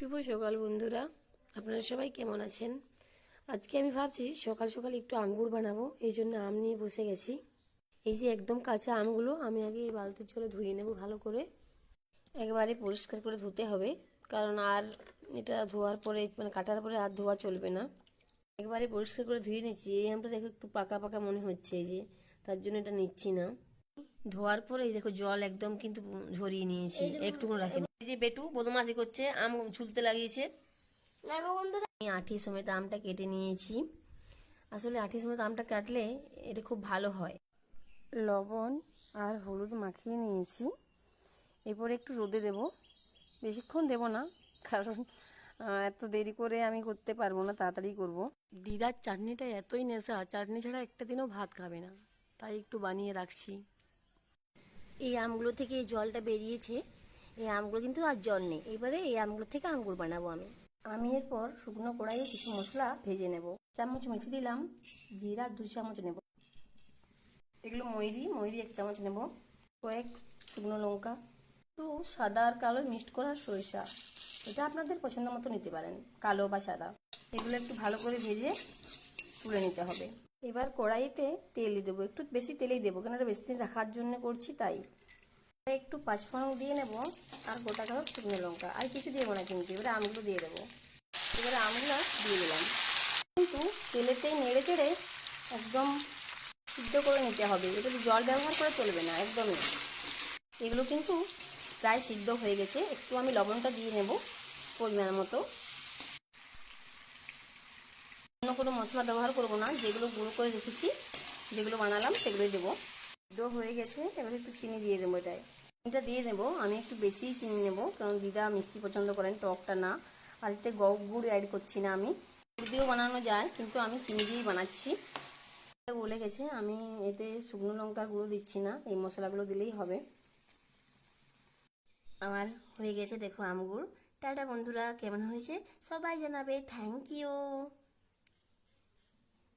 শুভ সকাল বন্ধুরা। আপনারা সবাই কেমন আছেন? আজকে আমি ভাবছি সকাল সকাল একটু আঙ্গুর বানাবো এই জন্য আম নিয়ে বসে গেছি। এই যে একদম কাঁচা আমগুলো আমি আগে এই বালতির জলে ধুয়ে নেব ভালো করে। একবারে পরিষ্কার করে ধুতে হবে কারণ আর এটা ধোয়ার পরে মানে কাটার পরে আর ধোয়া চলবে না। একবারে পরিষ্কার করে ধুয়ে নিচ্ছি এই আমটা দেখো একটু পাকা পাকা মনে হচ্ছে এই যে তার জন্য এটা নিচ্ছি না। ধোয়ার পরে এই দেখো জল একদম কিন্তু ঝরিয়ে নিয়েছি একটুকুন রাখিনি যে বেটু বদমাশি করছে আম ঝুলতে লাগিয়েছে। আমি আঠি সমেত আমটা কেটে নিয়েছি। আসলে আঠি সমেত আমটা কাটলে এটা খুব ভালো হয়। লবণ আর হলুদ মাখিয়ে নিয়েছি। এরপরে একটু রোদে দেব। বেশিক্ষণ দেব না কারণ এত দেরি করে আমি করতে পারব না তাড়াতাড়ি করব। দিদার চাটনিটা এতই নেশা চাটনি ছাড়া একটা দিনও ভাত খাবে না। তাই একটু বানিয়ে রাখছি। এই আমগুলো থেকে এই জলটা বেরিয়েছে। এই আমগুলো কিন্তু আর জল নেই। এবারে এই আমগুলো থেকে আঙ্গুর বানাবো আমি। আমি এরপর শুকনো কড়াইয়ে কিছু মশলা ভেজে নেব। চামচ মেথি দিলাম, জিরা দু চামচ নেব। এগুলো ময়রি ময়রি এক চামচ নেব। কয়েক শুকনো লঙ্কা, একটু সাদা আর কালো মিক্সড করা সরিষা। এটা আপনাদের পছন্দ মতো নিতে পারেন, কালো বা সাদা। এগুলো একটু ভালো করে ভেজে তুলে নিতে হবে। এবার কড়াইতে তেল দেবো। একটু বেশি তেলেই দেবো কেন বেশি দিন রাখার জন্য করছি তাই। একটু পাঁচফোড়ন দিয়ে নেব, আর গোটা কালো শুকনো লঙ্কা, আর কিছু দেবো না কিন্তু, এবারে আমগুলো দিয়ে দেবো। এবারে আমগুলো দিয়ে দিলাম। কিন্তু তেলেতেই নেড়ে চেড়ে একদম সিদ্ধ করে নিতে হবে। এটা জল ব্যবহার করে চলবে না, একদমই এগুলো কিন্তু প্রায় সিদ্ধ হয়ে গেছে। একটু আমি লবণটা দিয়ে নেব পরিমাণ মতো। অন্য কোনো মশলা ব্যবহার করব না। যেগুলো গুঁড়ো করে রেখেছি, যেগুলো বানালাম, সেগুলোই দেবো। সিদ্ধ হয়ে গেছে, এবার একটু চিনি দিয়ে দেবো এটায়। চিনিটা দিয়ে দেবো, আমি একটু বেশি চিনি নেব, কারণ দিদা মিষ্টি পছন্দ করেন টকটা না। আর এতে গুড় অ্যাড করছি না আমি। গুড় দিয়েও বানানো যায়, কিন্তু আমি চিনি দিয়েই বানাচ্ছি। গলে গেছে, আমি এতে শুকনো লঙ্কার গুঁড়ো দিচ্ছি না, এই মশলাগুলো দিলেই হবে। আমার হয়ে গেছে, দেখো আমগুড় টাটা বন্ধুরা, কেমন হয়েছে? সবাই জানাবে, থ্যাংক ইউ।